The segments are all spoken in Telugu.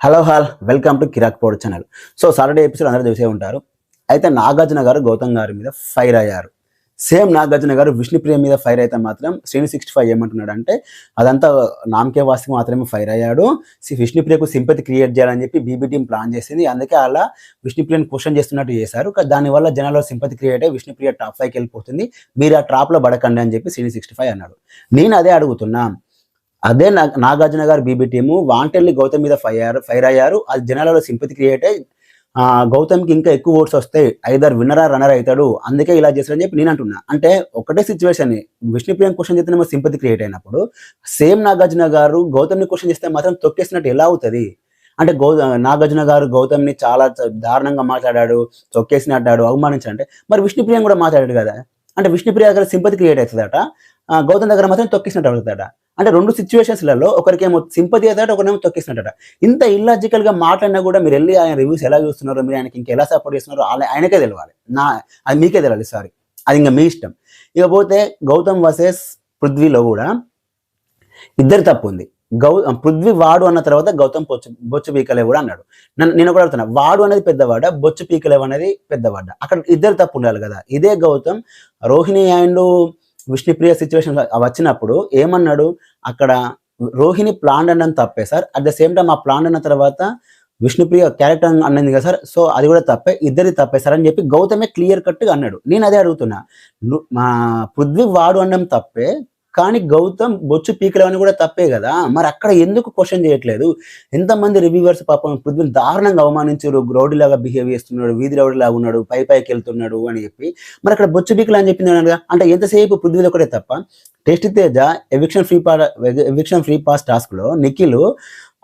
Hello hall welcome to Kirak pod channel. So Saturday episode అందరూ చూసే ఉంటారు. అయితే నాగార్జున గారు గౌతమ్ గారి మీద ఫైర్ అయ్యారు. సేమ్ నాగార్జున గారు విష్ణుప్రియ మీద ఫైర్ అయితే మాత్రం శ్రీని సిక్స్టీ ఫైవ్ ఏమంటున్నాడు అంటే అదంతా నామకే వాసికి మాత్రమే ఫైర్ అయ్యాడు. విష్ణుప్రియకు సింపతి క్రియేట్ చేయాలని చెప్పి బీబీ టీం ప్లాన్ చేసింది. అందుకే అలా విష్ణుప్రియను క్వశ్చన్ చేస్తున్నట్టు చేశారు. కానీ దానివల్ల జనాల్లో సింపతి క్రియేట్ అయ్యి విష్ణుప్రియ టాప్ ఫైవ్కి వెళ్ళిపోతుంది. మీరు ఆ ట్రాప్లో పడకండి అని చెప్పి శ్రీని సిక్స్టీ ఫైవ్ అన్నాడు. నేను అదే అడుగుతున్నా. అదే నా- నాగార్జున గారు బీబీ టీము వాంటెల్లి గౌతమ్ మీద ఫైర్ ఫైర్ అయ్యారు. అది జనాలలో సింపతి క్రియేట్ అయ్యి ఆ, గౌతమ్కి ఇంకా ఎక్కువ ఓట్స్ వస్తాయి ఐదర్ విన్నరా రన్నర్ అవుతాడు. అందుకే ఇలా చేశారని చెప్పి నేను అంటున్నా. అంటే ఒకటే సిచ్యువేషన్ విష్ణుప్రియం క్వశ్చన్ చేస్తేనేమో సింపతి క్రియేట్ అయినప్పుడు సేమ్ నాగార్జున గారు గౌతమ్ని క్వశ్చన్ చేస్తే మాత్రం తొక్కేసినట్టు ఎలా అవుతుంది? అంటే గౌ నాగార్జున గారు గౌతమ్ని చాలా దారుణంగా మాట్లాడాడు తొక్కేసినట్టాడు అవమానించాడు అంటే మరి విష్ణుప్రియం కూడా మాట్లాడాడు కదా. అంటే విష్ణుప్రియ దగ్గర సింపతి క్రియేట్ అవుతుందట. గౌతమ్ దగ్గర మాత్రం తొక్కేసినట్టు అవుతుందట. అంటే రెండు సిచ్యువేషన్స్లలో ఒకరికేమో సింపతి అవుతాడు ఒకరేమో తొక్కేసినట్ట ఇంత ఇల్లాజికల్గా మాట్లాడినా కూడా మీరు వెళ్ళి ఆయన రివ్యూస్ ఎలా చూస్తున్నారో మీరు ఆయనకి ఇంకా ఎలా సపోర్ట్ చేస్తున్నారో ఆయనకే తెలియాలి నా అది మీకే తెలియాలి సారీ అది ఇంకా మీ ఇష్టం. ఇకపోతే గౌతమ్ వర్సెస్ పృథ్వీలో కూడా ఇద్దరు తప్పు ఉంది. గౌ పృథ్వీ వాడు అన్న తర్వాత గౌతమ్ బొచ్చు బొచ్చు పీకలేవు కూడా అన్నాడు. నన్ను నేను కూడా అడుగుతున్నా వాడు అనేది పెద్దవాడ బొచ్చు పీకలేవు అనేది పెద్దవాడ? అక్కడ ఇద్దరు తప్పు ఉండాలి కదా. ఇదే గౌతమ్ రోహిణి అండ్ విష్ణుప్రియ సిచ్యువేషన్ వచ్చినప్పుడు ఏమన్నాడు? అక్కడ రోహిణి ప్లాన్ అనడం తప్పే sir. At the same time ఆ ప్లాన్ అన్న తర్వాత విష్ణుప్రియ క్యారెక్టర్ అన్నది కదా సార్. సో అది కూడా తప్పే. ఇద్దరి తప్పే సార్ అని చెప్పి గౌతమే క్లియర్ కట్గా అన్నాడు. నేను అదే అడుగుతున్నా. మా పృథ్వీ వాడు అనడం తప్పే. కానీ గౌతమ్ బొచ్చు పీకలేవని కూడా తప్పే కదా? మరి అక్కడ ఎందుకు క్వశ్చన్ చేయట్లేదు? ఎంతమంది రివ్యూవర్స్ పాపం పృథ్వీని దారుణంగా అవమానించారు? గ్రౌడీలాగా బిహేవ్ చేస్తున్నాడు వీధి రౌడీలాగా ఉన్నాడు పై పైకి వెళ్తున్నాడు అని చెప్పి. మరి అక్కడ బొచ్చు పీకలు అని చెప్పింది అంటే ఎంతసేపు పృథ్వీలో ఒకటే తప్ప? టెస్ట్ తేజ ఎవిక్షన్ ఫ్రీ పా ఎవిక్షన్ ఫ్రీ పాస్ టాస్క్లో నిఖిల్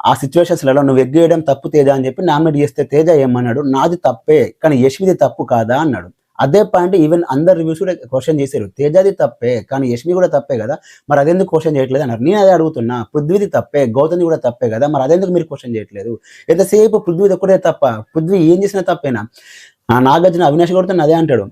ఆ సిచ్యువేషన్స్లలో నువ్వు ఎగ్గేయడం తప్పు తేజ అని చెప్పి నామినేట్ చేస్తే తేజ ఏమన్నాడు? నాది తప్పే కానీ యశ్విది తప్పు కాదా అన్నాడు. అదే పాయింట్ ఈవెన్ అందరు రివ్యూస్ కూడా క్వశ్చన్ చేశారు. తేజాది తప్పే కానీ యష్మి కూడా తప్పే కదా? మరి అదెందుకు క్వశ్చన్ చేయట్లేదు అన్నారు. నేను అదే అడుగుతున్నా పృథ్వీది తప్పే గౌతమి కూడా తప్పే కదా? మరి అదెందుకు మీరు క్వశ్చన్ చేయట్లేదు? ఎంతసేపు పృథ్వీది ఒక్కడే తప్ప? పృథ్వీ ఏం చేసినా తప్పేనా? ఆ నాగార్జున అవినాష్ కూడా అదే అంటాడు.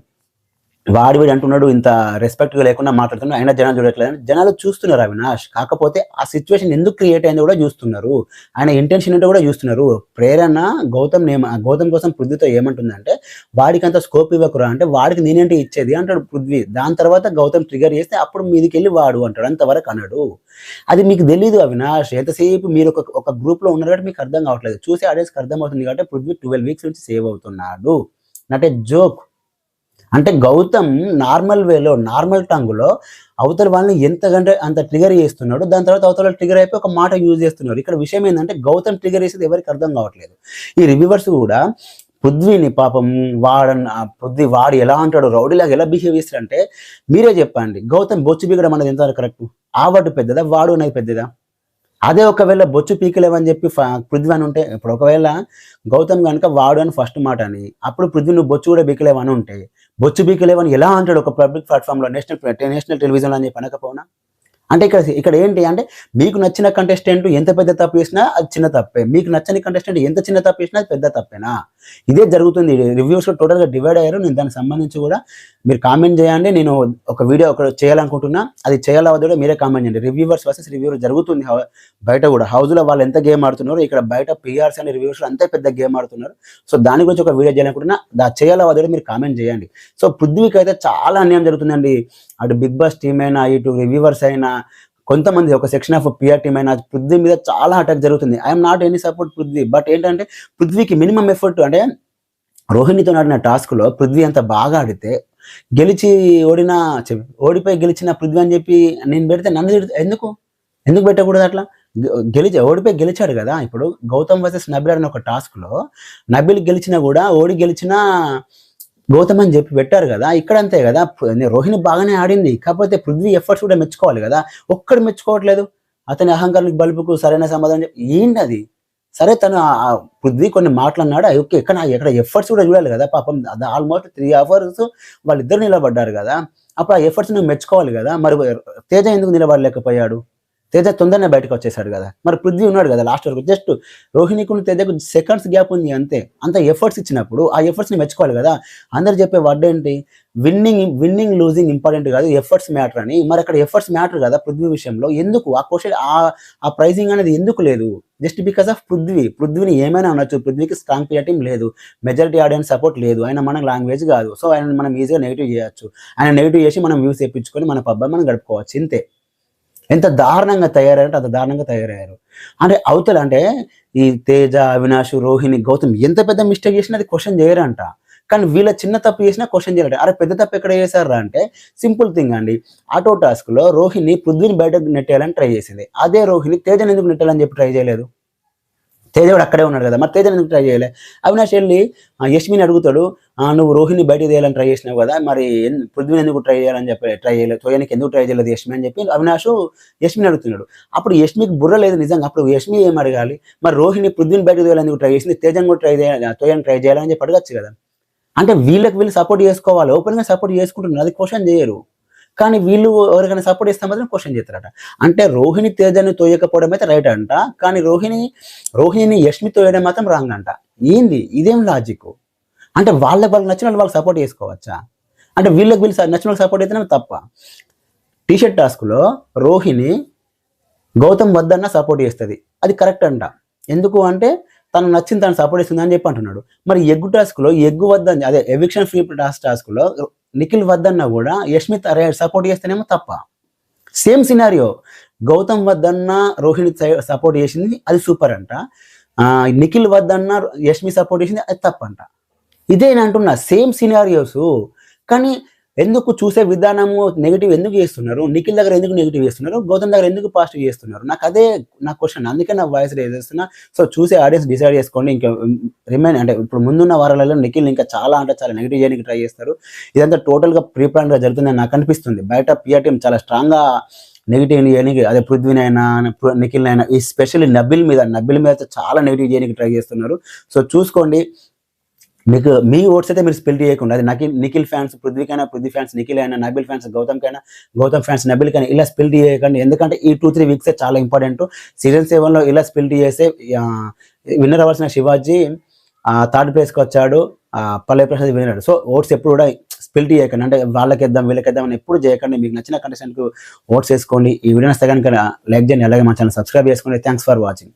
వాడు వీడు అంటున్నాడు ఇంత రెస్పెక్ట్ లేకుండా మాట్లాడుతున్నాడు అయినా జనాలు చూడట్లేదు జనాలు చూస్తున్నారు అవినాష్. కాకపోతే ఆ సిచ్యువేషన్ ఎందుకు క్రియేట్ అయిందో కూడా చూస్తున్నారు. ఆయన ఇంటెన్షన్ ఏంటో కూడా చూస్తున్నారు. ప్రేరణ గౌతమ్ నేమ గౌతమ్ కోసం పృథ్వీతో ఏమంటుందంటే వాడికి అంత స్కోప్ ఇవ్వకురా. అంటే వాడికి నేనేంటి ఇచ్చేది? అంటాడు పృథ్వీ. దాని తర్వాత గౌతమ్ ట్రిగర్ చేస్తే అప్పుడు మీదికి వెళ్ళి వాడు అంటాడు. అంతవరకు అన్నాడు అది మీకు తెలీదు అవినాష్. ఎంతసేపు మీరు ఒక ఒక గ్రూప్లో ఉన్నారు కాబట్టి మీకు అర్థం కావట్లేదు. చూసే ఆడియన్స్కి అర్థం అవుతుంది కాబట్టి పృథ్వీ ట్వెల్వ్ వీక్స్ నుంచి సేవ్ అవుతున్నాడు. నాట్ ఏ జోక్ అంటే గౌతమ్ నార్మల్ వేలో నార్మల్ టంగ్లో అవతల వాళ్ళని ఎంతకంటే అంత ట్రిగర్ చేస్తున్నాడు దాని తర్వాత అవతల ట్రిగర్ అయిపోయి ఒక మాట యూజ్ చేస్తున్నారు. ఇక్కడ విషయం ఏంటంటే గౌతమ్ ట్రిగర్ చేసేది ఎవరికి అర్థం కావట్లేదు. ఈ రివ్యూవర్స్ కూడా పృథ్వీని పాపం వాడన్ ఆ పృథ్వీ వాడు ఎలా అంటాడు రౌడీలాగా ఎలా బిహేవ్ చేస్తాడంటే మీరే చెప్పండి. గౌతమ్ బొచ్చు బిగడం అనేది ఎంత కరెక్ట్ ఆ వాడు పెద్దదా? వాడు అనేది పెద్దదా? అదే ఒకవేళ బొచ్చు పీకలేవని చెప్పి పృథ్వీ అని ఉంటే ఇప్పుడు ఒకవేళ గౌతమ్ కనుక వాడు అని ఫస్ట్ మాట అని అప్పుడు పృథ్వీ నువ్వు బొచ్చు కూడా బీకలేవని ఉంటే బొచ్చు బీకలేవని ఎలా అంటాడు ఒక పబ్లిక్ ప్లాట్ఫామ్లో నేషనల్ నేషనల్ టెలివిజన్లో అని చెప్పి అనకపోనా? అంటే ఇక్కడ ఇక్కడ ఏంటి అంటే మీకు నచ్చిన కంటెస్టెంట్ ఎంత పెద్ద తప్పు చేసినా అది చిన్న తప్పే. మీకు నచ్చని కంటెస్టెంట్ ఎంత చిన్న తప్పు చేసినా అది పెద్ద తప్పేనా? ఇదే జరుగుతుంది. రివ్యూస్ టోటల్గా డివైడ్ అయ్యారు. నేను దానికి సంబంధించి కూడా మీరు కామెంట్ చేయండి. నేను ఒక వీడియో ఒక చేయాలనుకుంటున్నా. అది చేయాలవద్దో మీరే కామెంట్ చేయండి. రివ్యూవర్స్ వర్సెస్ రివ్యూ జరుగుతుంది. బయట కూడా. హౌస్లో వాళ్ళు ఎంత గేమ్ ఆడుతున్నారు ఇక్కడ బయట పిఆర్స్ అండ్ రివ్యూస్ అంతే పెద్ద గేమ్ ఆడుతున్నారు. సో దాని గురించి ఒక వీడియో చేయాలనుకుంటున్నా. దా చేయాలవద్దో మీరు కామెంట్ చేయండి. సో పృథ్వీకి అయితే చాలా అన్యాయం జరుగుతుందండి. అటు బిగ్ బాస్ టీమ్ అయినా ఇటు రివ్యూవర్స్ అయినా కొంతమంది ఒక section of PR team Prithvi మీద చాలా అటాక్ జరుగుతుంది. I'm not any support Prithvi but ఏంటంటే పృథ్వీకి మినిమం ఎఫర్ట్ అంటే రోహిణితో ఆడిన టాస్క్లో పృథ్వీ అంత బాగా ఆడితే గెలిచి ఓడిన ఓడిపోయి గెలిచిన పృథ్వీ అని చెప్పి నేను పెడితే నన్ను ఎందుకు? ఎందుకు పెట్టకూడదు అట్లా? గెలిచి ఓడిపోయి గెలిచాడు కదా ఇప్పుడు గౌతమ్ వర్సెస్ నబిల్ ఆడిన ఒక టాస్క్లో నబిల్ గెలిచినా కూడా ఓడి గెలిచినా గౌతమ్ అని చెప్పి పెట్టారు కదా ఇక్కడ అంతే కదా రోహిణి బాగానే ఆడింది కాకపోతే పృథ్వీ ఎఫర్ట్స్ కూడా మెచ్చుకోవాలి కదా ఒక్కడు మెచ్చుకోవట్లేదు అతని అహంకారానికి బలుపుకు సరైన సమాధానం చెప్పి ఏంటి అది సరే తను పృథ్వీ కొన్ని మాట్లాడినాడు ఓకే ఎక్కడ ఎక్కడ ఎఫర్ట్స్ కూడా చూడాలి కదా పాపం ఆల్మోస్ట్ త్రీ అవర్స్ వాళ్ళిద్దరు నిలబడ్డారు కదా అప్పుడు ఆ ఎఫర్ట్స్ నువ్వు మెచ్చుకోవాలి కదా మరి తేజ ఎందుకు నిలబడలేకపోయాడు? తేజ తొందరనే బయటకు వచ్చేసాడు కదా. మరి పృథ్వీ ఉన్నాడు కదా లాస్ట్ వరకు. జస్ట్ రోహిణికుని తేజకు సెకండ్స్ గ్యాప్ ఉంది అంతే. అంత ఎఫర్ట్స్ ఇచ్చినప్పుడు ఆ ఎఫర్ట్స్ని మెచ్చుకోవాలి కదా. అందరు చెప్పే వర్డ్ ఏంటి? విన్నింగ్ విన్నింగ్ లూజింగ్ ఇంపార్టెంట్ కాదు. ఎఫర్ట్స్ మ్యాటర్ అని. మరి అక్కడ ఎఫర్ట్స్ మ్యాటర్ కదా పృథ్వీ విషయంలో? ఎందుకు? ఆ క్వశ్చన్ ఆ ఆ ప్రైజింగ్ అనేది ఎందుకు లేదు? Just because of Prithvi. పృథ్వీని ఏమైనా అనొచ్చు. పృథ్వీకి స్ట్రాంగ్ ప్లేయర్ టీం లేదు. మెజారిటీ ఆడియన్స్ సపోర్ట్ లేదు. ఆయన మన లాంగ్వేజ్ కాదు. సో ఆయన మనం ఈజీగా నెగిటివ్ చేయొచ్చు. ఆయన నెగిటివ్ చేసి మనం వ్యూస్ తెప్పించుకొని మన పబ్బాయి మనం గడుపుకోవచ్చు. ఇంతే. ఎంత దారుణంగా తయారయ్యారంటే అంత దారుణంగా తయారయ్యారు. అంటే అవతల అంటే ఈ తేజ అవినాష్ రోహిణి గౌతమ్ ఎంత పెద్ద మిస్టేక్ చేసినా అది క్వశ్చన్ చేయరంట. కానీ వీళ్ళ చిన్న తప్పు చేసినా క్వశ్చన్ చేయరంట. అరే పెద్ద తప్పు ఎక్కడ చేశారా అంటే సింపుల్ థింగ్ అండి. ఆటో టాస్క్లో రోహిణి పృథ్వీని బయటకు నెట్టేయాలని ట్రై చేసింది. అదే రోహిణి తేజని ఎందుకు నెట్టాలని చెప్పి ట్రై చేయలేదు? తేజ అక్కడే ఉన్నాడు కదా. మరి తేజని ఎందుకు ట్రై చేయలే? అవినాష్ వెళ్ళి యశ్మిని యష్మిని అడుగుతాడు. "ఆ, నువ్వు రోహిణి బయట తీయాలని ట్రై చేసినావు కదా. మరి పృథ్వీని ఎందుకు ట్రై చేయాలని చెప్పి ట్రై చేయలేదు. తోయానికి ఎందుకు ట్రై చేయలేదు యష్మి? అని చెప్పి అవినాష్ యష్మిని అడుగుతున్నాడు. అప్పుడు యష్మికి బుర్ర లేదు నిజంగా. అప్పుడు యష్మి ఏం అడగాలి? మరి రోహిణి పృథ్వీని బయట తీయాలని ఎందుకు ట్రై చేసింది? తేజని కూడా ట్రై చేయాలి తోయాన్ని ట్రై చేయాలని చెప్పి అడగచ్చు కదా. అంటే వీళ్ళకి వీళ్ళు సపోర్ట్ చేసుకోవాలి. ఓపెన్గా సపోర్ట్ చేసుకుంటున్నారు. అది క్వశ్చన్ చేయరు. కానీ వీళ్ళు ఎవరికైనా సపోర్ట్ ఇస్తే మాత్రం క్వశ్చన్ చేస్తారట. అంటే రోహిణి తేజని తోయకపోవడం అయితే రైట్ అంట కానీ రోహిణి రోహిణిని యష్మి తోయడం మాత్రం రాంగ్ అంట. ఏంది? ఇదేం లాజిక్ అంటే వాళ్ళకి వాళ్ళకి నచ్చిన వాళ్ళు వాళ్ళకి సపోర్ట్ చేసుకోవచ్చా? అంటే వీళ్ళకి వీళ్ళు నచ్చిన వాళ్ళకి సపోర్ట్ అయితేనే తప్ప. టీషర్ట్ టాస్క్లో రోహిణి గౌతమ్ వద్దన్న సపోర్ట్ చేస్తుంది. అది కరెక్ట్ అంట. ఎందుకు అంటే తను నచ్చింది తను సపోర్ట్ ఇస్తుంది అని చెప్పి అంటున్నాడు. మరి ఎగ్గు టాస్క్లో ఎగ్గు వద్దని అదే ఎవిక్షన్ ఫ్రీ టాస్క్ టాస్క్లో నిఖిల్ వద్దన్నా కూడా యష్మిత్ అరే సపోర్ట్ చేస్తేనేమో తప్ప. సేమ్ సినారియో గౌతమ్ వద్దన్న రోహిణి సపోర్ట్ చేసింది అది సూపర్ అంట. నిఖిల్ వద్దన్న యష్మి సపోర్ట్ చేసింది అది తప్పంట. ఇదే నేను అంటున్నా సేమ్ సినారియోస్ కానీ ఎందుకు చూసే విధానము నెగిటివ్ ఎందుకు చేస్తున్నారు? నిఖిల్ దగ్గర ఎందుకు నెగిటివ్ చేస్తున్నారు? గౌతమ్ దగ్గర ఎందుకు పాజిటివ్ చేస్తున్నారు? నాకు అదే నా క్వశ్చన్ అందుకే నా వాయిస్ రేజ్ చేస్తున్నా. సో చూసే ఆడియన్స్ డిసైడ్ చేసుకోండి. ఇంకా రిమైన్ అంటే ఇప్పుడు ముందున్న వారాలలో నిఖిల్ ఇంకా చాలా అంటే చాలా నెగిటివ్ చేయడానికి ట్రై చేస్తారు. ఇదంతా టోటల్గా ప్రీ గా జరుగుతుందని నాకు అనిపిస్తుంది. బయట పిఆర్టీఎం చాలా స్ట్రాంగ్గా నెగిటివ్ చేయడానికి అదే పృథ్వీనైనా నిఖిల్ అయినా ఈ స్పెషల్లీ నబిల్ మీద నబిల్ మీద చాలా నెగిటివ్ చేయడానికి ట్రై చేస్తున్నారు. సో చూసుకోండి. మీకు మీ ఓట్స్ అయితే మీరు స్పెల్ చేయకుండా అది నకి నిఖిల్ ఫ్యాన్స్ పృథ్వీకైనా పృథ్వీ ఫ్యాన్స్ నిఖిల్ అయినా నబిల్ ఫ్యాన్స్ గౌతమ్ కైనా గౌతమ్ ఫ్యాన్స్ నబిల్ కైనా ఇలా స్పెల్ చేయకండి. ఎందుకంటే ఈ టూ త్రీ వీక్స్ చాలా ఇంపార్టెంట్ సీజన్ సెవెన్లో ఇలా స్పెల్ చేస్తే విన్నర్ అవ్వాల్సిన శివాజీ థర్డ్ ప్లేస్కి వచ్చాడు. పల్లె ప్రసాద్ విన్నాడు సో ఓట్స్ ఎప్పుడు కూడా స్పిల్ చేయకండి. అంటే వాళ్ళకి వేద్దాం వీళ్ళకి అని ఎప్పుడు చేయకండి. మీకు నచ్చిన కండిషన్కు ఓట్స్ వేసుకోండి. ఈ వీడియో నస్తే కనుక లైక్ చేయండి. అలాగే మా ఛానల్ సబ్స్క్రైబ్ చేసుకోండి. Thanks for watching